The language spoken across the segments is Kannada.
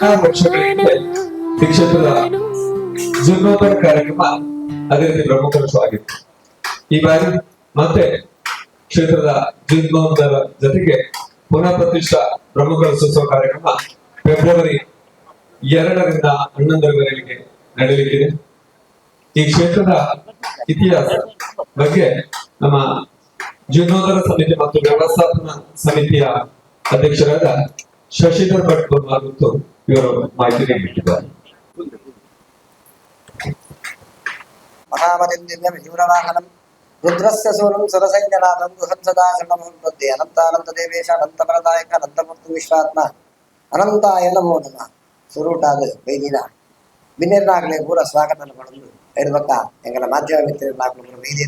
ವರ್ಷಗಳಿಗೆ ಈ ಕ್ಷೇತ್ರದ ಜೀರ್ಣೋದ್ಧಾರ ಕಾರ್ಯಕ್ರಮ ಅದೇ ರೀತಿ ಪ್ರಮುಖವಾಗಿತ್ತು ಈ ಬಾರಿ ಮತ್ತೆ ಕ್ಷೇತ್ರದ ಜೀರ್ಣೋದ್ಧಾರ ಜೊತೆಗೆ ಪುನಃ ಪ್ರತಿಷ್ಠಾ ಬ್ರಹ್ಮಕಲಶೋತ್ಸವ ಕಾರ್ಯಕ್ರಮ ಫೆಬ್ರವರಿ ಎರಡರಿಂದ ಹನ್ನೊಂದರವರೆಗೆ ನಡೆಯಲಿದೆ ಈ ಕ್ಷೇತ್ರದ ಇತಿಹಾಸ ಬಗ್ಗೆ ನಮ್ಮ ಜೀರ್ಣೋದ್ಧಾರ ಸಮಿತಿ ಮತ್ತು ವ್ಯವಸ್ಥಾಪನಾ ಸಮಿತಿಯ ಅಧ್ಯಕ್ಷರಾದ ಶಶಿಧರ್ ಭಟ್ ಮತ್ತು ಇವರು ಮಾಹಿತಿ ನೀಡಿದ್ದಾರೆ ಮಹಾಮತಿಂ ದಿವ್ಯಂ ಶೂರವಾಹನಂ ರುದ್ರಸ್ಯ ಸೂರಂ ಸುರಸೈನ್ಯನಾಥಂ ಬೃಹತ್ಸದಾ ಶರಣಮುದ್ದೆ ಅನಂತ ಅನಂತ ದೇವೇಶ ಅನಂತ ಪ್ರದಾಯಕ ಅನಂತಮೂರ್ತಿ ವಿಶ್ವಾತ್ಮ. ಅನಂತಾಯ ನಮೋ ನಮಃ. ಇರ್ಬೇಕ ಎಂಗಲ ಮಾಧ್ಯಮ ಮಿತ್ರನಾಗಲು ವೈದ್ಯ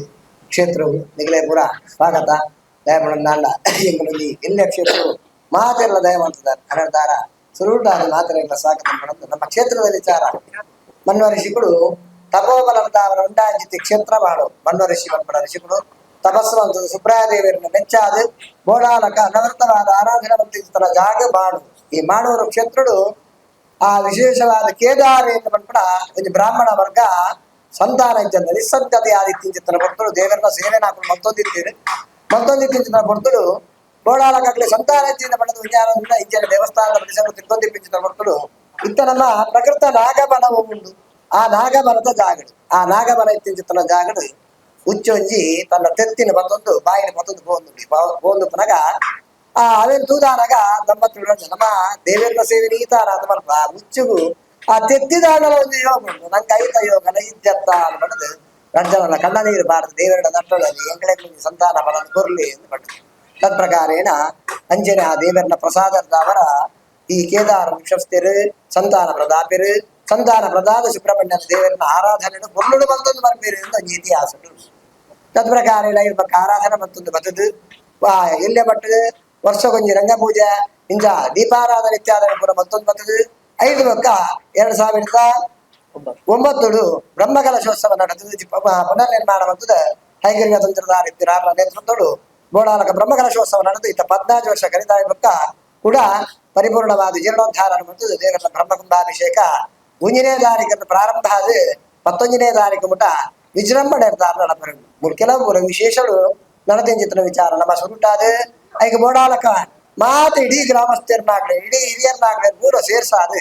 ಕ್ಷೇತ್ರವು ನಿಗಲೇ ಪೂರ ಸ್ವಾಗತ. ದಯಮಾಡ ಎಂಗಲಲ್ಲಿ ಎಲ್ಲ ಕ್ಷೇತ್ರವು ಮಾತೆಲ್ಲ ದಯ ಮಾಡ್ತಿದ್ದಾರೆ ಹರದಾರ ಸುರುಟಾದ ಮಾತೆಲ್ಲ ಸ್ವಾಗತ ಪಡೆದು ನಮ್ಮ ಕ್ಷೇತ್ರದಲ್ಲಿ ವಿಚಾರ ಮನ್ವ ಋಷಿಗಳು ತಪೋಬಲಂತ ಅವರ ಉಂಟಾಂಜಿತಿ ಕ್ಷೇತ್ರ ಮಾಡು ಮನ್ವ ಋಷಿ ಬಂದ್ಬಿಡ ಋಷಿಗಳು ತಪಸ್ಸು ಅಂತ ಸುಬ್ರಾಯ ದೇವರನ್ನ ಮೆಚ್ಚಾದ ಬೋಡಾಲಕ ಅನವರ್ತವಾದ ಆರಾಧನೆ ಮಂತ್ರ ಜಾಗ ಮಾಡು ಈ ಮಾಡೂರು ಕ್ಷೇತ್ರಗಳು ಆ ವಿಶೇಷವಾದ ಕೇದಾರ ಎಂದು ಬಂದ್ಬಿಡ ಇದು ಬ್ರಾಹ್ಮಣ ವರ್ಗ ಸಂತಾನ ಇದ್ದಂತ ನಿಸ್ಸಂತತೆ ಆದಿತ್ಯಂಚಿತ್ತನ ಭಕ್ತರು ದೇವರನ್ನ ಸೇವೆ ಹಾಕೊಂಡು ಮತ್ತೊಂದಿದ್ದೀರಿ ಮತ್ತೊಂದಿತ್ತಿನ ಭಕ್ತರು ಬೋಡಾಲಕಾಗ್ಲಿ ಸಂತಾನ ಇಚ್ಛೆಯಿಂದ ಪಡೆದ ವಿಜ್ಞಾನದಿಂದ ಇಚ್ಛೆಯ ದೇವಸ್ಥಾನದ ಪರಿಸರ ತಿರ್ಕೊಂದಿಪ್ಪಿಂಚಿನ ಭಕ್ತರು ಇತ್ತ ನಮ್ಮ ಪ್ರಕೃತ ನಾಗಬನವು ಉಂಟು ಆ ನಾಗಬನದ ಜಾಗಡು ಆ ನಾಗಬನ ಇತ್ತಿಂಚಿತ್ತನ ಜಾಗಡು ಉಚ್ಚೊಂಜಿ ತನ್ನ ತೆತ್ತಿನ ಮತ್ತೊಂದು ಬಾಯಿನ ಮತ್ತೊಂದು ಬೋಂದು ಬೋಂದು ಪುನಗ ಆ ಅವೇನ್ ತೂದಾನಾಗ ದಂಪತಿಗಳು ನಮ್ಮ ದೇವೇಂದ್ರ ಸೇವೆ ನೀತಾನ ಅಂತ ಮಲ್ಪ ಮುಚ್ಚುಗು ಆ ತೆತ್ತಿದಾಗಲ ಒಂದು ಯೋಗ ಉಂಟು ನಂಗೆ ಐತ ಯೋಗನ ಇದ್ಯತ್ತ ಅನ್ಬಂದು ರಡ್ಜನಲ್ಲ ಕಣ್ಣ ನೀರು ಬಾರದು ದೇವರ ದಟ್ಟೊಳಲ್ಲಿ ಎಂಗಳೆ ಸಂತಾನ ಫಲ ಕೊರ್ಲಿ ಎಂದು ಪಟ್ಟು ತತ್ಪ್ರಕಾರೇಣ ಅಂಜನೆ ಆ ದೇವರನ್ನ ಪ್ರಸಾದದವರ ಈ ಕೇದಾರ ವಂಶಸ್ಥರು ಸಂತಾನ ಪ್ರದಾಪಿರು ಸಂತಾನ ಪ್ರದಾದ ಸುಬ್ರಹ್ಮಣ್ಯನ ದೇವರನ್ನ ಆರಾಧನೆಯನ್ನು ಬೊರ್ಲುಡು ಮತ್ತೊಂದು ಬರ್ಬೇರು ಎಂದು ಒಂದು ಇತಿಹಾಸ ಉಂಟು. ತತ್ಪ್ರಕಾರೇಣ ಇರ್ಬೇಕು ಆರಾಧನೆ ಮತ್ತೊಂದು ಬತ್ತದು. ವಾ ಎಲ್ಲೆ ಬಟ್ಟದು ವರ್ಷಗೊಂಜಿ ರಂಗ ಪೂಜೆ ಇಂಜ ದೀಪಾರಾಧನೆ ಇತ್ಯಾದಿ ಪುರ ಮತ್ತೊಂದು ಬತ್ತದು. ಐದು ಬೊಕ್ಕ ಎರಡ್ ಸಾವಿರದ ಒಂಬತ್ತುಡು ಬ್ರಹ್ಮಕಲಶೋತ್ಸವ ನಡೆದು ಪುನರ್ ನಿರ್ಮಾಣ ಬಂತದ ಹೈಗಿರಿಯ ತಂತ್ರಧಾರ ಇತ್ತಿರಾರ ನೇತೃತ್ವಡು ಬೋಡಾಲಕ ಬ್ರಹ್ಮಕಲಶೋತ್ಸವ ನಡೆದು ಇತ್ತ ಪದ್ನಾಲ್ಕು ವರ್ಷ ಕಲಿತಾಯ ಬೊಕ್ಕ ಕೂಡ ಪರಿಪೂರ್ಣವಾದ ಜೀರ್ಣೋದ್ಧಾರ ಮತ್ತು ದೇವರ ಬ್ರಹ್ಮಕುಂಭಾಭಿಷೇಕ ಮುಂಜಿನೇ ತಾರೀಕು ಪ್ರಾರಂಭ ಆದ ಪತ್ತೊಂಜನೇ ತಾರೀಕು ಮುಟ ವಿಜೃಂಭಣೆ ಇರ್ತಾರ ನಡಪರು ಮೂರು ಕೆಲವು ಮೂರು ವಿಶೇಷಗಳು ನಡದಿಂಚಿತ್ರ ವಿಚಾರ ನಮ್ಮ ಸುರುಟಾದ ಐಗ ಬೋಡಾಲಕ ಮಾತು ಇಡೀ ಗ್ರಾಮಸ್ಥರನ್ನಾಗ್ಲಿ ಇಡೀ ಹಿರಿಯರ್ನಾಗ್ಲಿ ಪೂರ ಸೇರ್ಸಾದ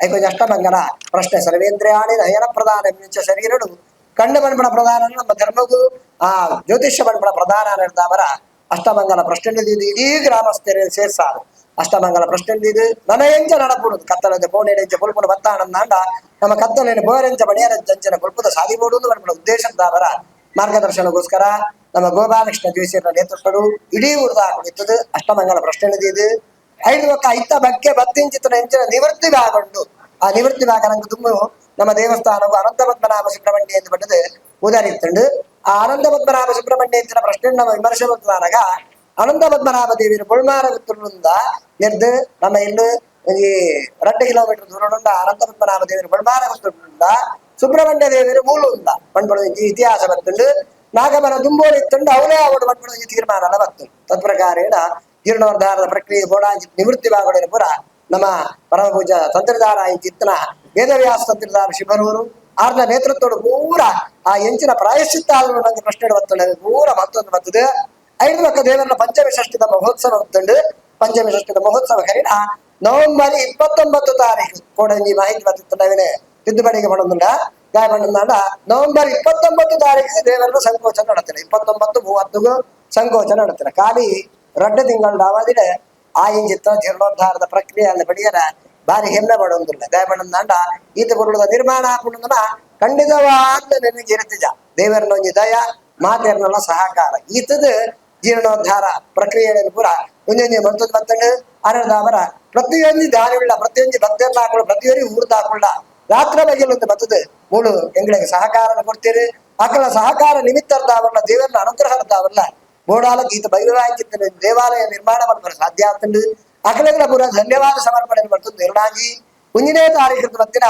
ಐಕ ಅಷ್ಟಮಂಗಲ ಪ್ರಶ್ನೆ ಸರ್ವೇಂದ್ರಿಯಾಣಿ ನಯನ ಪ್ರಧಾನ ಮಿಂಚ ಶರೀರಡು ಕಂಡು ಬಣ್ಣ ಪ್ರಧಾನ ನಮ್ಮ ಧರ್ಮಗೂ ಆ ಜ್ಯೋತಿಷ್ಯ ಬಣ್ಣ ಪ್ರಧಾನ ನಿರ್ದಾವರ ಅಷ್ಟಮಂಗಲ ಪ್ರಶ್ನೆ ಇಡೀ ಗ್ರಾಮಸ್ಥರೇ ಸೇರ್ಸಾರು ಅಷ್ಟಮಂಗಲ ಪ್ರಶ್ನೆ ಇದು ನನಯಂಚ ನಡಪುಡುದು ಕತ್ತಲದ ಕೋಣೆಂಚ ಕೊಲ್ಪುನ ಬತ್ತಾನಂದಾಂಡ ನಮ್ಮ ಕತ್ತಲಿನ ಬೋರೆಂಚ ಸಾಧಿ ಕೊಲ್ಪುದ ಸಾಧಿಬೋಡುವುದು ಬಣ್ಣ ಉದ್ದೇಶದಾವರ ಮಾರ್ಗದರ್ಶನಗೋಸ್ಕರ ನಮ್ಮ ಗೋಪಾಲಕೃಷ್ಣ ಜೋಶಿಯರ ನೇತೃತ್ವಡು ಇಡೀ ಊರ್ದ ಕುಳಿತದು ಅಷ್ಟಮಂಗಲ ಪ್ರಶ್ನೆ ಇದು ಐದು ಒಕ್ಕ ಇತ್ತ ಬಗ್ಗೆ ಬತ್ತಿಂಚಿತನ ಹೆಂಚಿನ ನಿವೃತ್ತಿ ಭಾಗೊಂಡು. ಆ ನಿವೃತ್ತಿ ಭಾಗ ನಂಗೆ ತುಂಬ. ನಮ್ಮ ದೇವಸ್ಥಾನವು ಅನಂತ ಪದ್ಮನಾಭ ಸುಬ್ರಹ್ಮಣ್ಯ ಎಂದು ಪಟ್ಟದು ಉದಾರಿತ್ತುಂಡು. ಆ ಅನಂತ ಪದ್ಮನಾಭ ಸುಬ್ರಹ್ಮಣ್ಯ ಎಂಚಿನ ಪ್ರಶ್ನೆ ನಮ್ಮ ವಿಮರ್ಶೆ ಬಂದಾಗ ಅನಂತ ಪದ್ಮನಾಭ ದೇವಿಯ ಪುಳ್ಮಾರ ಗುತ್ತುಂದ ಎದ್ದು ನಮ್ಮ ಇಲ್ಲು ಈ ಎರಡು ಕಿಲೋಮೀಟರ್ ದೂರ ಉಂಡ ಅನಂತ ಪದ್ಮನಾಭ ದೇವಿಯ ಪುಳ್ಮಾರ ಗುತ್ತುಂಡ ಸುಬ್ರಹ್ಮಣ್ಯ ದೇವಿಯ ಮೂಲ ಉಂದ ಪಂಡ್ಬಳು ಇತಿಹಾಸ ಬರ್ತುಂಡು ನಾಗಮನ ದುಂಬೋಳಿ ಇತ್ತುಂಡು ಅವನೇ ಅವಡು ಪಂಡ್ಬಳು ತೀರ್ಮಾನ ಬರ್ತುಂಡು ತತ್ಪ್ರಕಾರೇಣ ಜೀರ್ಣೋದ್ಧಾರದ ಪ್ರಕ್ರಿಯೆ ಬೋಡಾಂಜಿ ನಿವೃತ್ತಿ ಭಾಗಗಳು ಪುರ ನಮ್ಮ ಪರಮ ಪೂಜ ತಂತ್ರಧಾರ ಇತ್ತಿನ ವೇದವ್ಯಾಸ ತಂತ್ರಧಾರ ಶಿವರೂರು ಆರ್ನ ನೇತೃತ್ವದ ಪೂರ ಆ ಎಂಚಿನ ಪ್ರಾಯಶ್ಚಿತ್ತ ಆದರೂ ಪ್ರಶ್ನೆ ಇಡುವಂತೇಳಿ ಪೂರ ಮತ್ತೊಂದು ಬರ್ತದೆ ಐದು ಲಕ್ಷ ದೇವರ ಪಂಚಮಿ ಷಷ್ಠಿದ ಮಹೋತ್ಸವ ಬರ್ತುಂಡು ಪಂಚಮಿ ಷಷ್ಠಿದ ಮಹೋತ್ಸವ ಕರೀನ. ನವೆಂಬರ್ ಇಪ್ಪತ್ತೊಂಬತ್ತು ತಾರೀಕು ಕೋಡಂಜಿ ಮಾಹಿತಿ ಬರ್ತಿತ್ತು ನಾವೇನೆ. ತಿದ್ದುಪಡಿಗೆ ಮಾಡೋದುಂಡ ಗಾಯ ಮಾಡೋದಾಂಡ ನವೆಂಬರ್ ಇಪ್ಪತ್ತೊಂಬತ್ತು ತಾರೀಕಿಗೆ ದೇವರನ್ನ ಸಂಕೋಚನ ನಡತಾರೆ ಇಪ್ಪತ್ತೊಂಬತ್ತು, ಮೂವತ್ತಿಗೂ ಸಂಕೋಚನ ನಡತಾರೆ ಖಾಲಿ ರಡ್ಡ ತಿಂಗಳ ಅವಧಿಲೆ ಆ ಇಂಜಿತ್ತ ಜೀರ್ಣೋದ್ಧಾರದ ಪ್ರಕ್ರಿಯೆ ಅಲ್ಲಿ ಬಡಿಯರ ಬಾರಿ ಹೆಮ್ಮೆ ಪಡೋದಿಲ್ಲ ಗಾಯ ಮಾಡೋದಾಂಡ ಈತ ಬರುಳದ ನಿರ್ಮಾಣ ಹಾಕೊಂಡ ಖಂಡಿತವಾದ ನನಗೆ ಇರುತ್ತಿಜ ದೇವರನ್ನ ಒಂಜಿ ದಯ ಮಾತೆರ್ನೆಲ್ಲ ಸಹಕಾರ ಈತದ ಜೀರ್ಣೋದ್ಧಾರ ಪ್ರಕ್ರಿಯೆಯಲ್ಲಿ ಪೂರ ಒಂದೊಂದು ಮಂತದ ಮತ್ತಂಡು ಅನರ್ಧ ಅವರ ಪ್ರತಿಯೊಂದು ದಾರಿಯುಳ್ಳ ಪ್ರತಿಯೊಂದು ಭಕ್ತರನ್ನ ಹಾಕೊಳ್ಳ ಪ್ರತಿಯೊಂದು ಊರ್ದ ಹಾಕೊಳ್ಳ ರಾತ್ರ ಬಗೆಲೊಂದು ಬರ್ತದೆ ಮೂಳು ಎಂಗಳಿಗೆ ಸಹಕಾರ ಕೊಡ್ತೀರಿ ಅಕಲ ಸಹಕಾರ ನಿಮಿತ್ತರ್ದ ಅವಲ್ಲ ದೇವರನ್ನ ಅನುಗ್ರಹರ್ದಾವಲ್ಲ ಬೋಡಾಲ ಗೀತ ಬೈರಾಯ್ಕಿತ್ತ ದೇವಾಲಯ ನಿರ್ಮಾಣ ಮಾಡ್ತಾರೆ ಸಾಧ್ಯ ಆಗ್ತಂಡು ಅಕಲೆಗಳ ಪೂರ ಧನ್ಯವಾದ ಸಮರ್ಪಣೆ ಬರ್ತದೆ ನಿರ್ಣಾಗಿ ಮುಂಜಿನೇ ತಾರೀಕು ಮತ್ತಿನ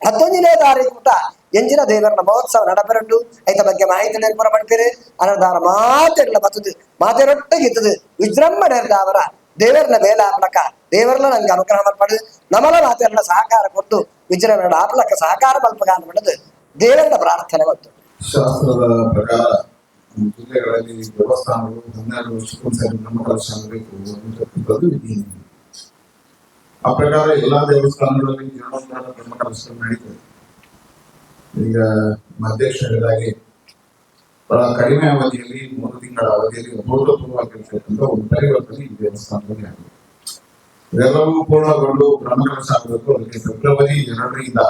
ಹತ್ತೊಂದನೇ ತಾರೀಕು ಊಟ ಎಂಜಿನ ದೇವರ ಮಹೋತ್ಸವ ನಡಪೆರಡು ಐತ ಬಗ್ಗೆ ಮಾಹಿತಿ ನೆನಪುರ ಪಡ್ತೀರಿ ಅನ್ನದಾರ ಮಾತೆಲ್ಲ ಬತ್ತದು ಮಾತೆರೊಟ್ಟಿಗಿದ್ದದು ವಿಜೃಂಭಣೆ ಅವರ ದೇವರನ್ನ ಬೇಲ ಆಪ್ಲಕ ದೇವರನ್ನ ನಂಗೆ ಅನುಗ್ರಹ ಮಾಡ್ಪಡು ನಮಲ ಮಾತೆಲ್ಲ ಸಹಕಾರ ಕೊಟ್ಟು ವಿಜೃಂಭಣೆ ಆಪ್ಲಕ ಸಹಕಾರ ಮಲ್ಪಗಾನ ಮಾಡೋದು ದೇವರ ಪ್ರಾರ್ಥನೆ ಬಂತು ಶಾಸ್ತ್ರದ ಪ್ರಕಾರ ಜಿಲ್ಲೆಗಳಲ್ಲಿ ದೇವಸ್ಥಾನಗಳು ಹನ್ನೆರಡು ನಾಮಕರಣ ಆಗಬೇಕು ಅನ್ನತಕ್ಕಂಥದ್ದು ವಿಧಿ ಆ ಪ್ರಕಾರ ಎಲ್ಲಾ ದೇವಸ್ಥಾನಗಳಲ್ಲಿ ಜೀರ್ಣೋದ್ಧಾರ ನಾಮಕರಣ ನಡೀತದೆ ಈಗ ಅಧ್ಯಕ್ಷರಾಗಿ ಬಹಳ ಕಡಿಮೆ ಅವಧಿಯಲ್ಲಿ, ಮೂರು ತಿಂಗಳ ಅವಧಿಯಲ್ಲಿ ಅಭೂತಪೂರ್ವವಾಗಿರ್ತಕ್ಕಂಥ ಒಂದು ಪರಿವರ್ತನೆ ಈ ದೇವಸ್ಥಾನದಲ್ಲಿ ಆಗಿದೆ. ಇದೆಲ್ಲವೂ ಪೂರ್ಣಗೊಂಡು ಬ್ರಹ್ಮಕಲಶ ಆಗಬೇಕು. ಅದಕ್ಕೆ ಫೆಬ್ರವರಿ ಎರಡರಿಂದ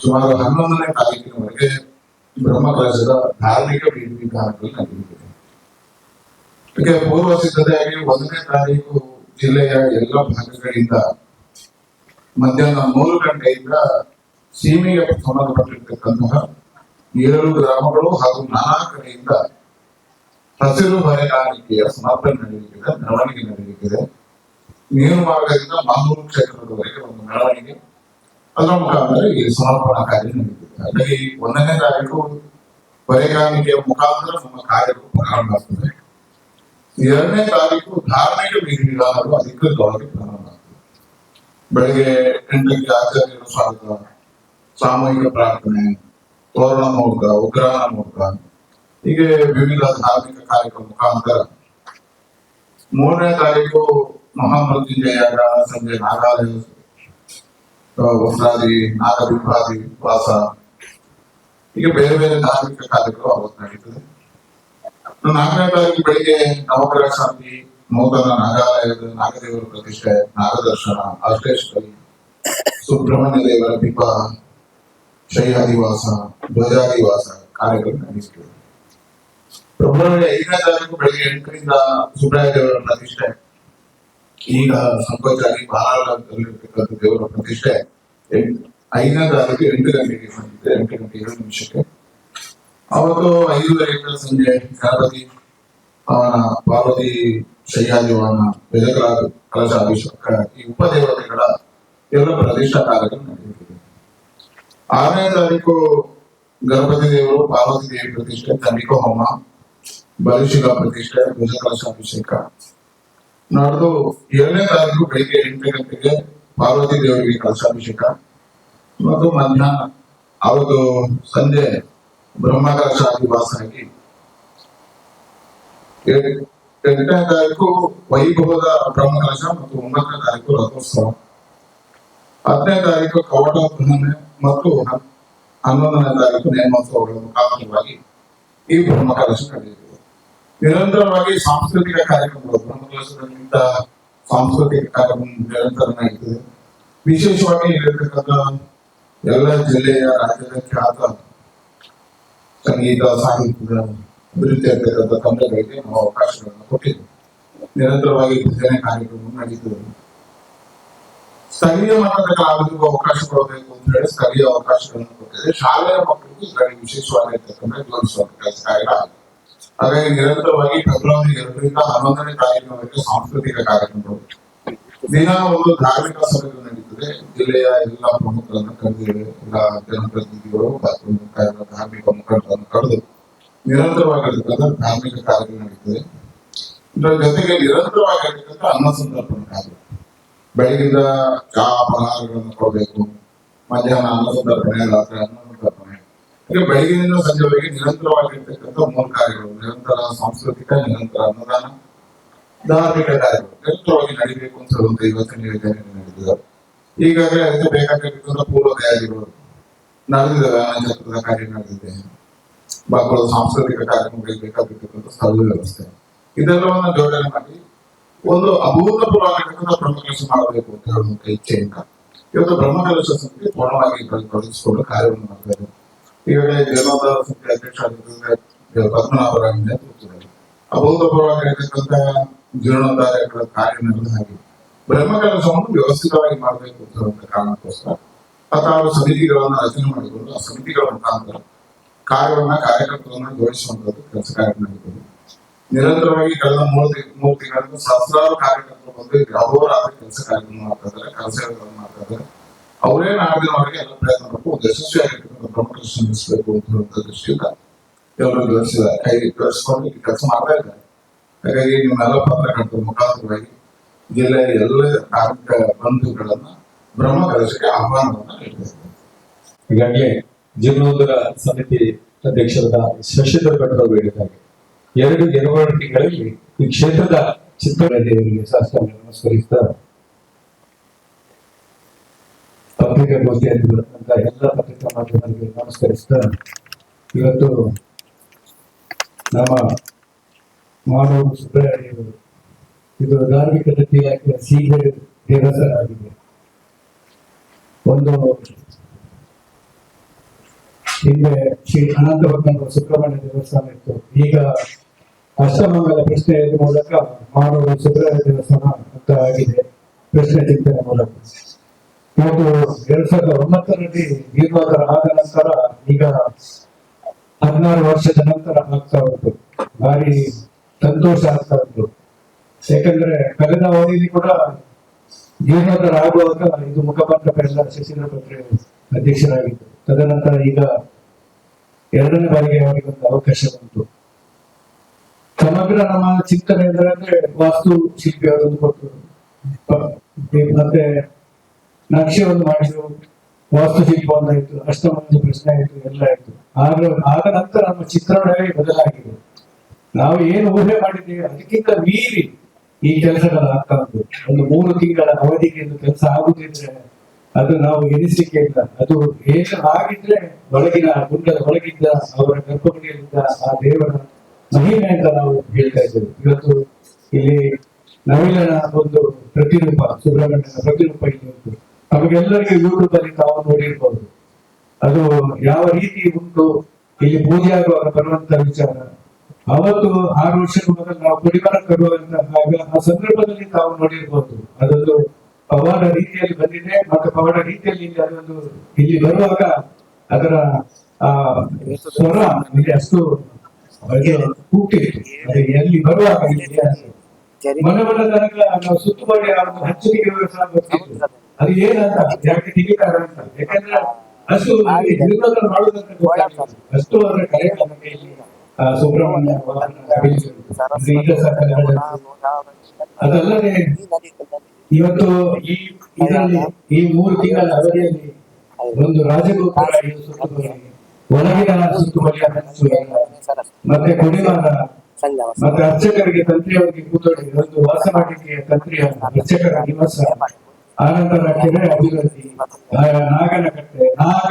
ಸುಮಾರು ಹನ್ನೊಂದನೇ ತಾರೀಕಿನವರೆಗೆ ಬ್ರಹ್ಮಕಲಶದ ಧಾರ್ಮಿಕ ನಡೆಯುತ್ತಿದೆ ಇದಕ್ಕೆ ಪೂರ್ವ ಸಿದ್ಧತೆಯಾಗಿ ಒಂದನೇ ತಾರೀಕು ಜಿಲ್ಲೆಯ ಎಲ್ಲ ಭಾಗಗಳಿಂದ ಮಧ್ಯಾಹ್ನ ಮೂರು ಗಂಟೆಯಿಂದ ಸೀಮೆಗೆ ಸಂಬಂಧಪಟ್ಟಿರ್ತಕ್ಕಂತಹ ಏಳು ಗ್ರಾಮಗಳು ಹಾಗೂ ನಾನಾ ಕಡೆಯಿಂದ ಹಸಿರು ಹೊರೆಗಾರಿಕೆಯ ಸಮರ್ಪಣೆ ನಡೆಯಲಿದೆ ಮೆರವಣಿಗೆ ನಡೆಯಲಿದೆ ನೀರು ಮಾರ್ಗದಿಂದ ಮಾಮೂಲು ಕ್ಷೇತ್ರದವರೆಗೆ ಒಂದು ಮೆರವಣಿಗೆ. ಅದರ ಮುಖಾಂತರ ಈ ಸಮರ್ಪಣಾ ಕಾರ್ಯ ನಡೀತಿದೆ ಹಾಗಾಗಿ ಒಂದನೇ ತಾರೀಕು ಹೊರೆಗಾರಿಕೆಯ ಮುಖಾಂತರ ನಮ್ಮ ಕಾರ್ಯಗಳು ಪ್ರಾರಂಭ ಆಗ್ತದೆ. ಎರಡನೇ ತಾರೀಕು ಧಾರ್ಮಿಕ ವಿಧಿ ವಿಧಾನಗಳು ಅಧಿಕೃತವಾಗಿ ಪ್ರಾರಂಭ ಆಗ್ತದೆ. ಬೆಳಗ್ಗೆ ಎಂಟಕ್ಕೆ ಆಚಾರ್ಯರ ಸ್ವಾಗತ ಸಾಮೂಹಿಕ ಪ್ರಾರ್ಥನೆ, ತೋರಣ ಮುಹೂರ್ತ ಉಗ್ರಾಣ ಮುಹೂರ್ತ ಹೀಗೆ ವಿವಿಧ ಧಾರ್ಮಿಕ ಕಾರ್ಯಕ್ರಮ ಮುಖಾಂತರ. ಮೂರನೇ ತಾರೀಕು ಮಹಾಮೃತ್ಯುಂಜಯಾಗ ಸಂಜೆ ನಾಗಾಲಯ. ವಸ್ತ್ರಾದಿ ನಾಗಬಿಂಬಾದಿ ವಾಸ ಹೀಗೆ ಬೇರೆ ಬೇರೆ ಧಾರ್ಮಿಕ ಕಾರ್ಯಗಳು ಅವತ್ತು ನಡೀತದೆ ತಾರೀಕು ಬೆಳಿಗ್ಗೆ ನವಗ್ರಹ ಶಾಂತಿ ನೂತನ ನಾಗಾಲಯದ ನಾಗದೇವರ ಪ್ರತಿಷ್ಠೆ, ನಾಗದರ್ಶನ, ಅಷ್ಟೇಶ್ವರಿ, ಸುಬ್ರಹ್ಮಣ್ಯ ದೇವರ ದೀಪ ಶೈಯಾದಿವಾಸ ಧ್ವಜಾದಿವಾಸ ಕಾರ್ಯಗಳು ನಡೆಯುತ್ತವೆ ಫೆಬ್ರವರಿ ಐದನೇ ತಾರೀಕು ಬೆಳಿಗ್ಗೆ ಎಂಟರಿಂದ ಸುಬ್ರಹ್ಮಣ್ಯ ದೇವರ ಪ್ರತಿಷ್ಠೆ. ಈಗ ಸಂಕೋಚಾಗಿ ಬಾಲಾಲಯದಲ್ಲಿರ್ತಕ್ಕಂಥ ದೇವರ ಪ್ರತಿಷ್ಠೆ ಎಂಟ್- ಐದನೇ ತಾರೀಕು ಎಂಟು ಗಂಟೆಗೆ ಬಂದಿದೆ, ಎಂಟು ಗಂಟೆ ಏಳು ನಿಮಿಷಕ್ಕೆ. ಅವತ್ತು ಐದೂವರೆಯಿಂದ ಸಂಜೆ ಗಣಪತಿ ಅವನ ಪಾರ್ವತಿ ಶಯ್ಯಾದಿವಾನ ಬೆಳಗಲ ಕಲಶ ಅಭಿಷೇಕ, ಈ ಉಪದೇವತೆಗಳ ಎಲ್ಲ ಪ್ರತಿಷ್ಠಾ ಕಾರ್ಯಗಳು ನಡೆಯುತ್ತಿದೆ. ಆರನೇ ತಾರೀಕು ಗಣಪತಿ ದೇವರು ಪಾರ್ವತಿ ದೇವಿ ಪ್ರತಿಷ್ಠೆ ಚಂಡಿಕ ಹೋಮ ಬಲಿಶಿಲ ಪ್ರತಿಷ್ಠೆ ಧ್ವಜ ಕಲಶಾಭಿಷೇಕ ನಾಡ್ದು ಏಳನೇ ತಾರೀಕು ಬೆಳಿಗ್ಗೆ ಎಂಟು ಗಂಟೆಗೆ ಪಾರ್ವತಿ ದೇವರಿಗೆ ಕಲಶಾಭಿಷೇಕ. ಮತ್ತು ಮಧ್ಯಾಹ್ನ, ಅವತ್ತು ಸಂಜೆ ಬ್ರಹ್ಮಕಲಶಾದಿವಾಸ ಆಗಿ ಎಂಟನೇ ತಾರೀಕು ವೈಭವದ ಬ್ರಹ್ಮಕಲಶ ಮತ್ತು ಒಂಬತ್ತನೇ ತಾರೀಕು ರಥೋತ್ಸವ. ಹತ್ತನೇ ತಾರೀಕು ಕವಟ ಪೂರ್ಣಿಮೆ ಮತ್ತು ಹನ್ನೊಂದನೇ ತಾರೀಕು ನೇಮೋತ್ಸವಗಳ ಮುಖಾಂತರವಾಗಿ ಈ ಬ್ರಹ್ಮಕಲಶ ನಿರಂತರವಾಗಿ ಸಾಂಸ್ಕೃತಿಕ ಕಾರ್ಯಕ್ರಮಗಳು ಸಾಂಸ್ಕೃತಿಕ ಕಾರ್ಯಕ್ರಮ ನಿರಂತರ ನಡೀತದೆ ವಿಶೇಷವಾಗಿ ಇರತಕ್ಕಂಥ ಎಲ್ಲ ಜಿಲ್ಲೆಯ ರಾಜ್ಯದ ಖ್ಯಾತ ಸಂಗೀತ ಸಾಹಿತ್ಯದ ಅಭಿವೃದ್ಧಿ ಆಗ್ತಕ್ಕಂಥ ತಂಡಗಳಿಗೆ ನಾವು ಅವಕಾಶಗಳನ್ನು ನಿರಂತರವಾಗಿ ಭಜನೆ ಕಾರ್ಯಕ್ರಮ ನಡೀತದೆ ಸ್ಥಳೀಯ ಮಟ್ಟದ ಕಲಾವಿದರಿಗೂ ಅವಕಾಶ ಕೊಡಬೇಕು ಅಂತ ಹೇಳಿ ಸ್ಥಳೀಯ ಅವಕಾಶಗಳನ್ನು ಕೊಟ್ಟಿದೆ ಶಾಲೆಯ ಮಕ್ಕಳಿಗೂ ಇದರಲ್ಲಿ ವಿಶೇಷವಾಗಿರ್ತಕ್ಕಂಥ ಕೆಲಸ ಕಾರ್ಯ ಹಾಗಾಗಿ ನಿರಂತರವಾಗಿ ಫೆಬ್ರವರಿ ಎರಡರಿಂದ ಹನ್ನೊಂದನೇ ತಾರೀಕಿನವರೆಗೆ ಸಾಂಸ್ಕೃತಿಕ ಕಾರ್ಯಕ್ರಮಗಳು. ದಿನ ಒಂದು ಧಾರ್ಮಿಕ ಸಭೆಗಳು ನಡೀತದೆ ಜಿಲ್ಲೆಯ ಎಲ್ಲ ಪ್ರಮುಖರನ್ನು ಕರೆದಿವೆ ಎಲ್ಲ ಜನಪ್ರತಿನಿಧಿಗಳು ಧಾರ್ಮಿಕ ಮುಖಂಡರನ್ನು ಕರೆದು ನಿರಂತರವಾಗಿರ್ತಕ್ಕಂಥ ಧಾರ್ಮಿಕ ಕಾರ್ಯಕ್ರಮ ನಡೀತದೆ ಇದರ ಜೊತೆಗೆ ನಿರಂತರವಾಗಿರ್ತಕ್ಕಂಥ ಅನ್ನ ಸಂತರ್ಪಣೆ ಕಾರ್ಯ. ಬೆಳಗಿಂದ ಚಹಾ ಫಲಹಾರಗಳನ್ನು ಕೊಡಬೇಕು. ಮಧ್ಯಾಹ್ನ ಅನ್ನ ಸಂತರ್ಪಣೆ, ರಾತ್ರಿ ಅನ್ನ ಸಂತರ್ಪಣೆ. ಹೀಗೆ ಬೆಳಗಿನಿಂದ ಸಂಜೆವರೆಗೆ ನಿರಂತರವಾಗಿರ್ತಕ್ಕಂಥ ಮೂರು ಕಾರ್ಯಗಳು. ನಿರಂತರ ಸಾಂಸ್ಕೃತಿಕ, ನಿರಂತರ ಅನ್ನದಾನ ಧಾರ್ಮಿಕ ಕಾರ್ಯಗಳು. ನಿರಂತರವಾಗಿ ನಡಿಬೇಕು ಅಂತ ಹೇಳುವಂತ ಇವತ್ತಿನ ಯೋಜನೆ ನಡೆದಿದೆ. ಈಗಾಗಲೇ ಅದಕ್ಕೆ ಬೇಕಾಗಿರ್ತಕ್ಕಂಥ ಪೂರ್ವ ತಯಾರಿಗಳು ನಡೆದಿದ್ದಾವೆ ಅನ್ನಚತ್ರದ ಕಾರ್ಯ ನಡೆದಿದೆ. ಮಕ್ಕಳು ಸಾಂಸ್ಕೃತಿಕ ಕಾರ್ಯಕ್ರಮಗಳಿಗೆ ಬೇಕಾಗಿರ್ತಕ್ಕಂಥ ಸ್ಥಳದ ವ್ಯವಸ್ಥೆ. ಇದೆಲ್ಲವನ್ನ ಜೋಡಣೆ ಮಾಡಿ ಒಂದು ಅಭೂತಪೂರ್ವವಾಗಿರ್ತಕ್ಕಂಥ ಬ್ರಹ್ಮಕಲಶ ಮಾಡಬೇಕು ಅಂತ ಹೇಳುವಂತ ಇಚ್ಛೆಯಿಂದ ಇವತ್ತು ಬ್ರಹ್ಮಕಲಶ ಸಂಖ್ಯೆ ಪೂರ್ಣವಾಗಿ ತೊಡಗಿಸಿಕೊಂಡು ಕಾರ್ಯವನ್ನು ಮಾಡ್ತಾರೆ ಈಗಾಗಲೇ ಸಮಿತಿ ಅಧ್ಯಕ್ಷ ಆಗಿರ್ತಕ್ಕಂಥ ಪದ್ಮನಾಭರಾವ್ ನೇತೃತ್ವದಲ್ಲಿ ಅಭೂತಪೂರ್ವವಾಗಿರ್ತಕ್ಕಂಥ ಜೀರ್ಣೋದ್ಧಾರಗಳ ಕಾರ್ಯ ನಡೆದ ಹಾಗೆ ವ್ಯವಸ್ಥಿತವಾಗಿ ಮಾಡಬೇಕು ಅಂತ ಕಾರಣಕ್ಕೋಸ್ಕರ ಹತ್ತಾರು ಸಮಿತಿಗಳನ್ನ ರಚನೆ ಮಾಡಿಕೊಂಡು ಆ ಸಮಿತಿಗಳ ಮುಖಾಂತರ ಕಾರ್ಯವನ್ನ, ಕಾರ್ಯಕರ್ತರನ್ನ ಜೋಡಿಸುವಂತದ್ದು ಕೆಲಸ ಕಾರ್ಯ ನಿರಂತರವಾಗಿ ಕಳೆದ ಮೂರು ಮೂರು ತಿಂಗಳಿಂದ ಸಹಸ್ರಾರು ಕಾರ್ಯಕರ್ತರು ಬಂದು ಅಹೋರಾತ್ರಿ ಕೆಲಸ ಕಾರ್ಯಗಳನ್ನು ಮಾಡ್ತಾ ಇದ್ದಾರೆ, ಕೆಲಸಗಳನ್ನು ಮಾಡ್ತಾ ಇದ್ದಾರೆ. ಅವರೇ ನಾಡಿನವರೆಗೆ ಎಲ್ಲ ಪ್ರಯತ್ನ ಮಾಡಬೇಕು ಒಂದು ಯಶಸ್ವಿಯಾಗಿರ್ತಕ್ಕಂಥ ಪ್ರಮುಖ ಶ್ರಮಿಸಬೇಕು ಅಂತ ದೃಷ್ಟಿಯಿಂದ ಎಲ್ಲರೂ ಜೋಡಿಸಿದ್ದಾರೆ ಕೈ ಕಳಿಸ್ಕೊಂಡು ಈ ಕೆಲಸ ಮಾಡ್ತಾ ಇದ್ದಾರೆ. ಹಾಗಾಗಿ ನಿಮ್ಮೆಲ್ಲ ಪತ್ರಕರ್ತರ ಮುಖಾಂತರವಾಗಿ ಜಿಲ್ಲೆಯ ಎಲ್ಲ ಕಾರ್ಮಿಕ ಬಂಧುಗಳನ್ನ ಬ್ರಹ್ಮ ಕಲಶಕ್ಕೆ ಆಹ್ವಾನವನ್ನು ನೀಡ್ತಾ ಇದ್ದಾರೆ. ಈಗಾಗಲೇ ಜೀರ್ಣೋದ್ಧಾರ ಸಮಿತಿ ಅಧ್ಯಕ್ಷರಾದ ಶಶಿಧರ್ ಭಟ್ ಅವರು ಹೇಳಿದ್ದಾರೆ. ಎರಡು ಎರಡು ತಿಂಗಳಲ್ಲಿ ಈ ಕ್ಷೇತ್ರದ ಚಿತ್ರ ಶಾಸಕ ಸಾಷ್ಟಾಂಗ ನಮಸ್ಕರಿಸ್ತಾ ಪತ್ರಿಕಾಗೋಷ್ಠಿಯಲ್ಲಿ ಅಂತ ಎಲ್ಲ ಪತ್ರಿಕಾ ಮಾಧ್ಯಮಗಳಿಗೆ ನಮಸ್ಕರಿಸ್ತಾ ಇವತ್ತು ನಮ್ಮ ಮಾನವರು ಸುಬ್ರಹ್ಮಣ್ಯರು ಇದು ಧಾರ್ಮಿಕ ದತ್ತಿ ಇಲಾಖೆಯ ಸೀಗೆ ದೇವಸ್ಥಾನ ಆಗಿದೆ. ಒಂದು ಹಿಂದೆ ಶ್ರೀ ಅನಂತ ಭಕ್ತ ಸುಬ್ರಹ್ಮಣ್ಯ ದೇವಸ್ಥಾನ ಇತ್ತು. ಈಗ ಅಷ್ಟಮಂಗಲ ಪ್ರಶ್ನೆ ಮೂಲಕ ಮಾಡುವ ಸುಬ್ರಹ್ಮಣ್ಯ ದೇವಸ್ಥಾನ ಅಂತ ಆಗಿದೆ. ಪ್ರಶ್ನೆ ಚಿಂತನೆ ಮೂಲಕ. ಮತ್ತು ಎರಡ್ ಸಾವಿರದ ಒಂಬತ್ತರಲ್ಲಿ ಜೀರ್ಣೋದ್ಧಾರ ಆದ ನಂತರ ಈಗ ಹದಿನಾರು ವರ್ಷದ ನಂತರ ಆಗ್ತಾ ಉಂಟು. ಭಾರಿ ಸಂತೋಷ ಆಗ್ತಾ ಉಂಟು. ಯಾಕಂದ್ರೆ ಕಳೆದ ಅವಧಿಯಲ್ಲಿ ಕೂಡ ಜೀರ್ಣೋದ್ಧಾರ ಆಗುವಾಗ ಇದು ಮುಖಪತ್ರ ಎಲ್ಲ ಶಶೀಂದ್ರ ಪತ್ರೆ ಅಧ್ಯಕ್ಷರಾಗಿತ್ತು. ತದನಂತರ ಈಗ ಎರಡನೇ ಬಾರಿಗೆ ಅವರಿಗೆ ಒಂದು ಅವಕಾಶ ಬಂತು. ಸಮಗ್ರ ನಮ್ಮ ಚಿಂತನೆ ಅಂದ್ರೆ ವಾಸ್ತು ಶಿಲ್ಪಿ ಅವರೊಂದು ಕೊಟ್ಟರು ಮತ್ತೆ ನಕ್ಷೆ ಒಂದು ಮಾಡಿದ್ರು ವಾಸ್ತುಶಿಲ್ಪ ಒಂದಾಯ್ತು ಅಷ್ಟಮೊಂದು ಪ್ರಶ್ನೆ ಆಯ್ತು ಎಲ್ಲ ಆಯ್ತು ಆಗ ಆಗ ನಂತರ ನಮ್ಮ ಚಿತ್ರಣವೇ ಬದಲಾಗಿದೆ. ನಾವು ಏನು ಊಹೆ ಮಾಡಿದ್ದೇವೆ, ಅದಕ್ಕಿಂತ ಮೀರಿ ಈ ಕೆಲಸಗಳು ಆಗ್ತಾ ಉಂಟು. ಒಂದು ಮೂರು ತಿಂಗಳ ಅವಧಿಗೆ ಒಂದು ಕೆಲಸ ಆಗುದಿದ್ರೆ ಅದು ನಾವು ಎನಿಸಿಕೆ ಇಲ್ಲ. ಅದು ಏನು ಆಗಿದ್ರೆ ಒಳಗಿನ ಗುಂಡದ ಒಳಗಿದ್ದ, ಅವರ ಗರ್ಭಗುಡಿಯಲ್ಲಿದ್ದ ಆ ದೇವರ ಮಹಿಮೆ ಅಂತ ನಾವು ಹೇಳ್ತಾ ಇದ್ದೇವೆ. ಇವತ್ತು ಇಲ್ಲಿ ನವಿಲನ ಒಂದು ಪ್ರತಿರೂಪ, ಸುಬ್ರಹ್ಮಣ್ಯನ ಪ್ರತಿರೂಪ ಇಲ್ಲಿ ಉಂಟು. ನಮಗೆಲ್ಲರಿಗೂ ಯೂಟ್ಯೂಬ್ ಅಲ್ಲಿ ತಾವು ನೋಡಿರ್ಬೋದು. ಅದು ಯಾವ ರೀತಿ ಉಂಟು, ಇಲ್ಲಿ ಪೂಜೆ ಆಗುವಾಗ ಬರುವಂತ ವಿಚಾರ. ಅವತ್ತು ಆರು ವರ್ಷದ ಮೊದಲು ನಾವು ಕುಡಿಮರ ಕರುವಂತ ಆಗ ಆ ಸಂದರ್ಭದಲ್ಲಿ ತಾವು ನೋಡಿರ್ಬೋದು. ಅದೊಂದು ಪವಾಡ ರೀತಿಯಲ್ಲಿ ಬಂದಿದೆ, ಮತ್ತು ಪವಾಡ ರೀತಿಯಲ್ಲಿ ಇಲ್ಲಿ ಅದೊಂದು ಇಲ್ಲಿ ಬರುವಾಗ ಅದರ, ಆ, ಸ್ವರ ಇಲ್ಲಿ ಅಷ್ಟು ಅದು ಎಲ್ಲಿ ಬರುವಾಗ ಮನೆ ಮನೆ ತನಕ ಸುತ್ತು ಮಾಡಿ ವ್ಯವಸ್ಥೆ ಅದು ಏನಂತ ಯಾಕೆ ತಿಳಿಕಾರ ಅಂತ ಯಾಕಂದ್ರೆ ಹಸು ಗೊತ್ತಾಗ್ಲಿಲ್ಲ. ಕರೆಕ್ಟ್ ಅದರ ಕರೆ ನಮಗೆ ಇಲ್ಲಿ ಸುಬ್ರಹ್ಮಣ್ಯ ಅದಲ್ಲದೆ ಇವತ್ತು ಈ ಇದರಲ್ಲಿ ಈ ಮೂರು ತಿಂಗಳ ಅವಧಿಯಲ್ಲಿ ಒಂದು ರಾಜಗೋಪುರ ಒಳಗಿನ ಸುತ್ತುವರಿಯ ಮತ್ತೆ ಕುಡಿಮಾನ ಮತ್ತೆ ಅರ್ಚಕರಿಗೆ ತಂತ್ರಿಯವರಿಗೆ ಕೂತೋಡಿ ಒಂದು ವಾಸ ಮಾಡಲಿಕ್ಕೆ ತಂತ್ರಿಯ ಅರ್ಚಕರ ನಿವಾಸ ಆನಂತರ ಕೆರೆ ಅಭಿವೃದ್ಧಿ. ನಾಗನ ಕಟ್ಟೆ ನಾಗ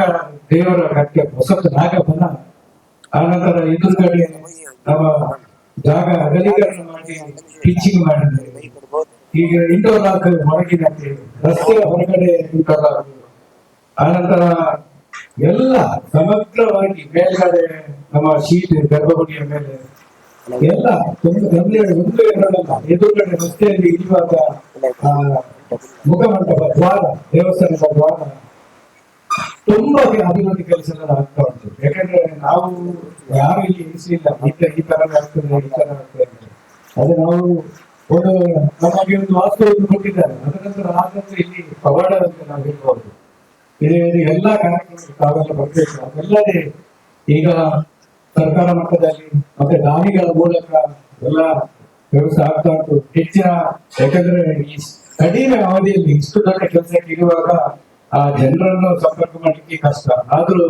ದೇವರ ಕಟ್ಟೆ, ಹೊಸತು ನಾಗಬನ ಆನಂತರ ಎದುರುಗಡೆ ನಮ್ಮ ಜಾಗ ಅಗಲೀಕರಣ ಮಾಡಿ, ಪಿಚ್ಚಿಂಗ್ ಮಾಡಿದ್ದೇವೆ ಈಗ ಇಂಟರ್ಲಾಕ್ ಹೊರಗಿನಕ್ಕೆ ರಸ್ತೆಯ ಹೊರಗಡೆ ಆನಂತರ ಎಲ್ಲ ಸಮಗ್ರವಾಗಿ ಮೇಲ್ಗಡೆ ನಮ್ಮ ಶೀಟ್, ಗರ್ಭಗುಡಿಯ ಮೇಲೆ ಎಲ್ಲ ಒಂದು ಎದುರುಗಡೆ ರಸ್ತೆಯಲ್ಲಿ ಇರುವಾಗ ಮುಖಮಂಟಪ, ದ್ವಾರ ದೇವಸ್ಥಾನದ ದ್ವಾರ. ತುಂಬಾ ಅಭಿವೃದ್ಧಿ ಕೆಲಸ ಆಗ್ತಾ ಉಂಟು. ಯಾಕಂದ್ರೆ ನಾವು ಯಾರು ಇಲ್ಲಿ ಎನಿಸಲಿಲ್ಲ ಮತ್ತೆ ಈ ತರ ಆಗ್ತದೆ, ಈ ತರ ಆಗ್ತದೆ ಅದೇ ನಾವು ನಮಗೆ ಒಂದು ವಾಸ್ತವವನ್ನು ಕೊಟ್ಟಿದ್ದಾರೆ. ಅದರ ನಂತರ ಆದಂತ ಇಲ್ಲಿ ಪವಾಡದಂತೆ ನಾವು ಹೇಳ್ಬೋದು. ಇದೇ ಬೇರೆ ಎಲ್ಲಾ ಕಾರ್ಯಕ್ರಮಗಳು ತಾವೆಲ್ಲ ಬರ್ಬೇಕು. ಅದಲ್ಲದೆ ಈಗ ಸರ್ಕಾರ ಮಟ್ಟದಲ್ಲಿ ಮತ್ತೆ ದಾನಿಗಳ ಮೂಲಕ ಎಲ್ಲ ವ್ಯವಸ್ಥೆ ಆಗ್ತಾ ಉಂಟು. ಹೆಚ್ಚಿನ ಯಾಕಂದ್ರೆ ಈ ಕಡಿಮೆ ಅವಧಿಯಲ್ಲಿ ಇಷ್ಟು ದೊಡ್ಡ ಕೆಲಸಕ್ಕೆ ಇರುವಾಗ ಆ ಜನರನ್ನು ಸಂಪರ್ಕ ಮಾಡಲಿಕ್ಕೆ ಕಷ್ಟ. ಆದ್ರೂ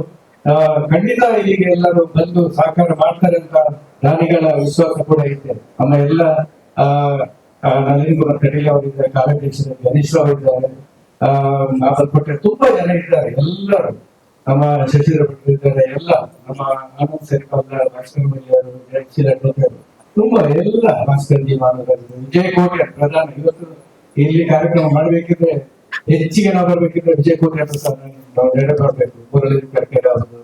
ಖಂಡಿತ ಇಲ್ಲಿಗೆ ಎಲ್ಲರೂ ಬಂದು ಸಹಕಾರ ಮಾಡ್ತಾರೆ ಅಂತ ನಾನಿಗಳ ವಿಶ್ವಾಸ ಕೂಡ ಇದೆ. ನಮ್ಮ ಎಲ್ಲ ಆ ಆ, ನಳಿನ್ ಕುಮಾರ್ ಕಟೀಲ್ ಅವರಿದ್ದಾರೆ ಕಾರ್ಯಾಧ್ಯಕ್ಷರ ಗಣೇಶ್ ಅವರಿದ್ದಾರೆ. ಆ ನಾಗಲ್ಪಟ್ಟೆ ತುಂಬಾ ಜನ ಇದ್ದಾರೆ ಎಲ್ಲರೂ. ನಮ್ಮ ಶಶಿಧರ ಭಟ್ರು ಇದ್ದಾರೆ ಎಲ್ಲ. ನಮ್ಮ ಆನಂದ್ ಸರಿಪಲ್ಲ ಭಾಸ್ಕರ್ ಮಲ್ಯರು ತುಂಬಾ ಎಲ್ಲ ಭಾಸ್ಕರ್ ಜಿ ಮಾನವರು ವಿಜಯ್ ಕೋಟೆ ಪ್ರಧಾನ. ಇವತ್ತು ಇಲ್ಲಿ ಕಾರ್ಯಕ್ರಮ ಮಾಡ್ಬೇಕಿದ್ರೆ ಹೆಚ್ಚಿಗೆ ನಾವು ಬರ್ಬೇಕಿದ್ರೆ ವಿಜಯ ಕೋಟೆ ಸರ್ ನಾವು ಅವರು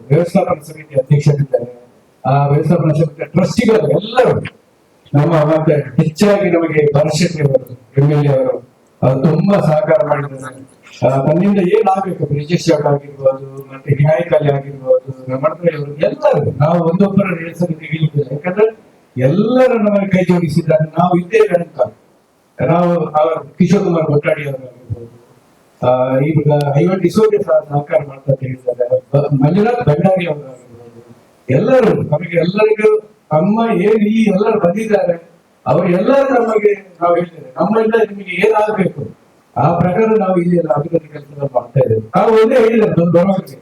ವ್ಯವಸ್ಥಾಪನಾ ಸಮಿತಿ ಅಧ್ಯಕ್ಷರಿದ್ದಾರೆ ಆ ವ್ಯವಸ್ಥಾಪನಾ ಸಮಿತಿ ಟ್ರಸ್ಟಿಗಳು ಎಲ್ಲರೂ ನಮ್ಮ ಮತ್ತೆ ಹೆಚ್ಚಾಗಿ ನಮಗೆ ಭರಶೆಟ್ಟಿ ಅವರು ಎಂ ಎಲ್ ಎ ಅವರು ತುಂಬಾ ಸಹಕಾರ ಮಾಡಿದ್ದಾರೆ. ಆ, ಏನ್ ಏನಾಗಬೇಕು ಬ್ರಿಜೇಶ್ ಶರ್ಟ್ ಆಗಿರ್ಬೋದು ಮತ್ತೆ ವಿನಾಯಕಲ್ಲಿ ಆಗಿರ್ಬೋದು ರಮಣಪ್ರಿಯ ಅವರು ಎಲ್ಲರೂ. ನಾವು ಒಂದೊಬ್ಬರ ಹೆಸರು ತೆಗಿಲಿಕ್ಕಿಲ್ಲ ಯಾಕಂದ್ರೆ ಎಲ್ಲರೂ ನಮಗೆ ಕೈ ಜೋಡಿಸಿದ್ದಾರೆ. ನಾವು ಇದ್ದೇವೆ ಅಂತ. ನಾವು ಕಿಶೋರ್ ಕುಮಾರ್ ಗೊಟ್ಟಾಡಿ ಅವರಾಗಿರ್ಬೋದು ಈಗ ಐವತ್ತು ಸಹ ಸಹಕಾರ ಮಾಡ್ತಾ ಹೇಳಿದ್ದಾರೆ ಮಂಜುನಾಥ್ ಭಂಡಾರಿ ಅವರಾಗಿರ್ಬೋದು ಎಲ್ಲರೂ ನಮಗೆ ಎಲ್ಲರಿಗೂ ಅಮ್ಮ ಏನ್ ಈ ಎಲ್ಲರೂ ಬಂದಿದ್ದಾರೆ, ಅವರು ಎಲ್ಲರೂ ನಮಗೆ ನಾವು ಹೇಳ್ತೇವೆ. ನಮ್ಮಿಂದ ನಿಮಗೆ ಏನಾಗಬೇಕು? ಆ ಪ್ರಕಾರ ನಾವು ಇಲ್ಲಿ ಎಲ್ಲ ಅಭಿವೃದ್ಧಿ ಕೆಲಸ ಮಾಡ್ತಾ ಇದ್ದೇವೆ. ನಾವು ಒಂದೇ ಹೇಳಿದ್ದಾರೆ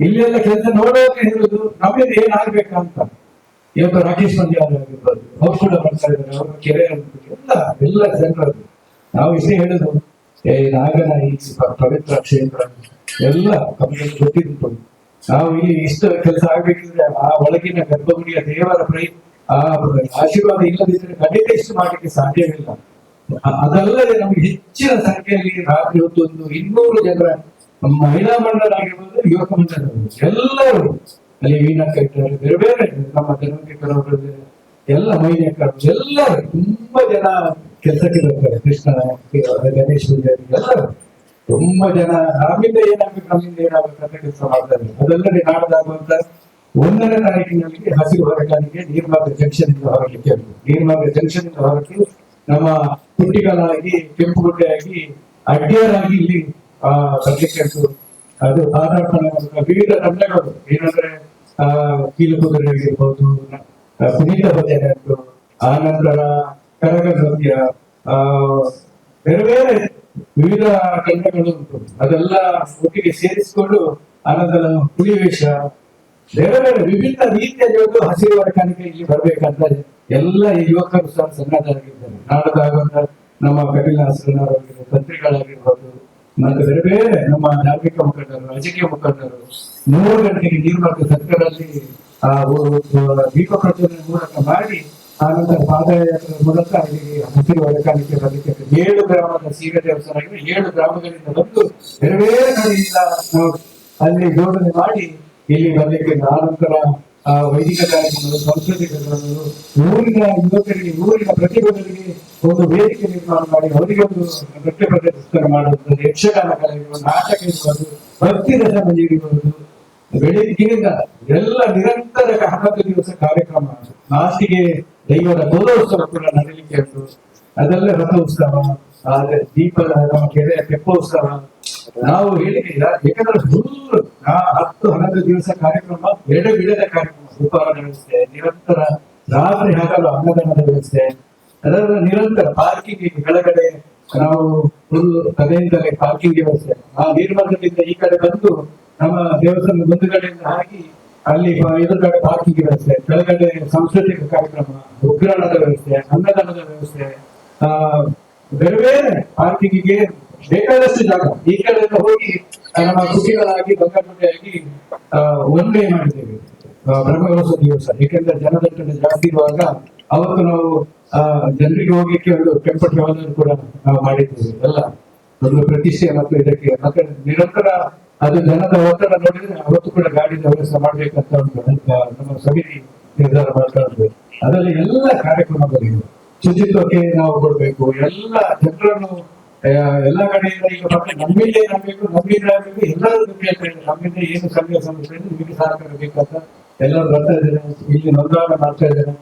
ಇಲ್ಲಿ ಎಲ್ಲ ಕೆಲಸ ನೋಡೋಕೆ ಹೇಳುದು ನಮ್ಮಿಂದ ಏನಾಗ್ಬೇಕಂತ. ಇವತ್ತು ರಾಕೇಶ್ ಪಂದ್ಯ ಆಗಿರ್ಬೋದು ಅವ್ರು ಕೂಡ ಮಾಡ್ತಾ ಇದ್ದಾರೆ. ಅವ್ರ ಕೆರೆ ಎಲ್ಲ ಎಲ್ಲ ಜನರದ್ದು ನಾವು ಇಷ್ಟೇ ಹೇಳೋದು ಏ, ನಾಗನ ಈ ಪವಿತ್ರ ಕ್ಷೇತ್ರ ಎಲ್ಲ ನಮಗೆ ಗೊತ್ತಿದ್ದು ನಾವು ಇಲ್ಲಿ ಇಷ್ಟು ಕೆಲಸ ಆಗ್ಬೇಕಿದ್ರೆ ಆ ಒಳಗಿನ ಗರ್ಭಗುಡಿಯ ದೇವರ ಪ್ರೈ, ಆ ಆಶೀರ್ವಾದ ಇಲ್ಲದಿದ್ರೆ ಖಂಡಿತ ಇಷ್ಟು ಮಾಡಲಿಕ್ಕೆ ಸಾಧ್ಯವಿಲ್ಲ. ಅದಲ್ಲದೆ ನಮಗೆ ಹೆಚ್ಚಿನ ಸಂಖ್ಯೆಯಲ್ಲಿ ರಾತ್ರಿ ಹೊತ್ತು ಒಂದು ಇನ್ನೂರು ಜನರ ಮಹಿಳಾ ಮಂಡಲ ಆಗಿರ್ಬೋದು ಯುವಕ ಮಂಡಲ ಎಲ್ಲರೂ. ಅಲ್ಲಿ ವೀಣಾ ಇದ್ದಾರೆ ಬೇರೆ ಬೇರೆ ನಮ್ಮ ಧರ್ಮಕರವರು ಎಲ್ಲ ಮೈನೇಕರು ಎಲ್ಲರೂ ತುಂಬಾ ಜನ ಕೆಲಸಕ್ಕೆ ಬರ್ತಾರೆ ಕೃಷ್ಣ, ಗಣೇಶ್ ಪೂಜಾರಿ ಎಲ್ಲರೂ. ತುಂಬಾ ಜನ ನಮ್ಮಿಂದ ಏನಾಗ್ಬೇಕು ನಮ್ಮಿಂದ ಏನಾಗ್ಬೇಕು ಅಂತ ಕೆಲಸ ಮಾಡ್ತಾರೆ. ಅದಲ್ಲದೆ ನಾಡ್ದಾಗುವಂತ ಒಂದನೇ ತಾರೀಕಿನಲ್ಲಿ ಹಸಿರು ಹೊರಟಾನಿಗೆ ನೀರ್ಮಾರ್ಗ ಜಂಕ್ಷನ್ ಇಂದ ಹೊರಡಲಿಕ್ಕೆ. ನೀರ್ಮಾರ್ಗ ಜಂಕ್ಷನ್ ಇಂದ ಹೊರಟು ನಮ್ಮ ಕುಟ್ಟಿಗಳಾಗಿ ಕೆಂಪುಗುಡ್ಡೆಯಾಗಿ ಅಡ್ಡಿಯರಾಗಿ ಇಲ್ಲಿ ಬರ್ಲಿಕ್ಕೆ ಅದು ಪಾದಾರ್ಪಣೆ ವಿವಿಧ ತಂಡಗಳು ಏನಂದ್ರೆ ಆ ಕೀಲು ಕುದುರೆ ಆಗಿರ್ಬೋದು ಆ, ಕುಣಿತ ಭಜನೆ ಉಂಟು ಆ ನಂತರ ಕರಗ ನೃತ್ಯ ಆ ಬೇರೆ ಬೇರೆ ವಿವಿಧ ತಂಡಗಳು ಉಂಟು. ಅದೆಲ್ಲ ಒಟ್ಟಿಗೆ ಸೇರಿಸಿಕೊಂಡು ಆನಂತರ ಪುಲಿವೇಶ ಬೇರೆ ಬೇರೆ ವಿಭಿನ್ನ ರೀತಿಯಲ್ಲಿ ಒಂದು ಹಸಿರು ವರ್ಗಾನಿಕೆ ಇಲ್ಲಿ ಬರ್ಬೇಕಂತ ಎಲ್ಲ ಯುವಕರು ಸಹ ಸನ್ನದ್ಧರಾಗಿದ್ದಾರೆ ನಾಡದಾಗುವಂತ ನಮ್ಮ ಕಪಿಲಾಸನವರಾಗಿರ್ಬೋದು ತಂತ್ರಿಗಳಾಗಿರ್ಬೋದು ಮತ್ತೆ ಬೇರೆ ಬೇರೆ ನಮ್ಮ ಧಾರ್ಮಿಕ ಮುಖಂಡರು, ರಾಜಕೀಯ ಮುಖಂಡರು, ಮೂರು ಗಂಟೆಗೆ ನೀರ್ಮಾರ್ಗ ಸರ್ಕಾರದಲ್ಲಿ ಆ ದೀಪ ಪ್ರಚೋದನೆ ಮೂಲಕ ಮಾಡಿ, ಆನಂತರ ಪಾದಯಾತ್ರೆ ಮೂಲಕ ಅಲ್ಲಿಗೆ ಹಸಿರು ಒಳಕಾಣಿಕೆ ಬರಲಿಕ್ಕೆ ಏಳು ಗ್ರಾಮದ ಸೀರೆ ದೇವಸ್ಥಾನ ಏಳು ಗ್ರಾಮಗಳಿಂದ ಬಂದು ಬೇರೆ ಬೇರೆ ಕಡೆಯಿಂದ ಅಲ್ಲಿ ಜೋಡಣೆ ಮಾಡಿ ಇಲ್ಲಿ ಬರಲಿಕ್ಕೆ ಆನಂತರ ವೈದಿಕ ಕಾರ್ಯಕ್ರಮಗಳು ಸಾಂಸ್ಕೃತಿಕ ಕಾರ್ಯಕ್ರಮಗಳು ಊರಿನ ಯುವಕರಿಗೆ, ಊರಿನ ಪ್ರತಿಭೆಗಳಿಗೆ ಒಂದು ವೇದಿಕೆ ನಿರ್ಮಾಣ ಮಾಡಿ ಅವರಿಗೆ ಒಂದು ಪ್ರದರ್ಶನ ಮಾಡುವಂಥದ್ದು ಯಕ್ಷಗಾನ ಕಾರ್ಯಕ್ರಮ ನಾಟಕ ಇರುವುದು ಭಕ್ತಿ ರಸಮ ನೀಡಿರುವುದು. ಬೆಳಿಗ್ಗೆಯಿಂದ ಎಲ್ಲ ನಿರಂತರ ಹಬ್ಬದ ದಿವಸ ಕಾರ್ಯಕ್ರಮ ನಾಸಿಗೆ ದೈವದ ಗೌರವೋತ್ಸವ ಕೂಡ ನಡೀಲಿಕ್ಕೆ ಉಂಟು. ಅದೆಲ್ಲ ರಥೋತ್ಸವ ದೀಪದ ನಮ್ಮ ಕೆರೆಯ ತೆಪ್ಪೋತ್ಸವ ನಾವು ಹೇಳಿದ್ರೆ ಯಾಕಂದ್ರೆ ಫುಲ್ ಹತ್ತು ಹನ್ನೊಂದು ದಿವಸ ಕಾರ್ಯಕ್ರಮ ಎಡೆ ಬಿಡದ ಕಾರ್ಯಕ್ರಮ ಉಪಹಾರ ವ್ಯವಸ್ಥೆ ನಿರಂತರ ರಾತ್ರಿ ಹಾಕಲು ಅನ್ನದಾನದ ವ್ಯವಸ್ಥೆ ಅದರ ನಿರಂತರ ಪಾರ್ಕಿಂಗ್ ಕೆಳಗಡೆ ನಾವು ಫುಲ್ ತಲೆಯಿಂದಲೇ ಪಾರ್ಕಿಂಗ್ ವ್ಯವಸ್ಥೆ ಆ ನಿರ್ಮಾಣದಿಂದ ಈ ಕಡೆ ಬಂದು ನಮ್ಮ ದೇವಸ್ಥಾನದ ಮುಂದುಗಡೆಯಿಂದ ಹಾಕಿ ಅಲ್ಲಿ ಎದುರುಗಡೆ ಪಾರ್ಕಿಂಗ್ ವ್ಯವಸ್ಥೆ ಕೆಳಗಡೆ ಸಾಂಸ್ಕೃತಿಕ ಕಾರ್ಯಕ್ರಮ, ಉಗ್ರಾಣದ ವ್ಯವಸ್ಥೆ, ಅನ್ನದಾನದ ವ್ಯವಸ್ಥೆ, ಆ, ಬೇರೆ ಬೇರೆ ಪಾರ್ಕಿಂಗಿಗೆ ಬೇಕಾದಷ್ಟು ಜಾಗ. ಈ ಕಡೆಯಿಂದ ಹೋಗಿ ಆ, ನಮ್ಮ ಕುಟಿಗಳಾಗಿ ಬಂಗಾರಪೇಟೆಯಾಗಿ ಡೇ ಮಾಡಿದ್ದೇವೆ. ಬ್ರಹ್ಮವಸ ದಿವಸ ಏಕೆಂದ್ರೆ ಜನದಟ್ಟಣೆ ಜಾಸ್ತಿ ಇರುವಾಗ ಅವತ್ತು ನಾವು ಆ ಜನರಿಗೆ ಹೋಗ್ಲಿಕ್ಕೆ ಒಂದು ಟೆಂಪೋ ಟ್ರಾವೆಲರ್ ಕೂಡ ನಾವು ಮಾಡಿದ್ದೇವೆ. ಎಲ್ಲ ಒಂದು ಪ್ರತಿಷ್ಠೆ ಮತ್ತು ಇದಕ್ಕೆ ಮತ್ತೆ ನಿರಂತರ ಅದು ಜನದ ಒತ್ತಡ ನೋಡಿದ್ರೆ ಅವತ್ತು ಕೂಡ ಗಾಡಿ ವ್ಯವಸ್ಥೆ ಮಾಡ್ಬೇಕಂತ ಒಂದು ನಮ್ಮ ಸಮಿತಿ ನಿರ್ಧಾರ ಮಾಡ್ತಾ ಅದರಲ್ಲಿ ಎಲ್ಲ ಕಾರ್ಯಕ್ರಮಗಳಿವೆ. ಶುಚಿತ್ವಕ್ಕೆ ನಾವು ಕೊಡ್ಬೇಕು. ಎಲ್ಲ ಜನರನ್ನು ಎಲ್ಲ ಕಡೆಯಿಂದ ಈಗ ಮತ್ತೆ ನಮ್ಮಿಂದ ಏನಾಗಬೇಕು ನಮ್ಮಿಂದ ಎಲ್ಲರೂ ಕೇಳ್ತಾ ಇದ್ದಾರೆ ನಮ್ಮಿಂದ ಏನು ಸಂದೇಶ ನಿಮಗೆ ಸಹಕಾರ ಬೇಕಂತ ಎಲ್ಲರೂ ಬರ್ತಾ ಇದ್ದಾರೆ. ಇಲ್ಲಿ ನೋಂದಣಿ ಮಾಡ್ತಾ ಇದ್ದಾರೆ.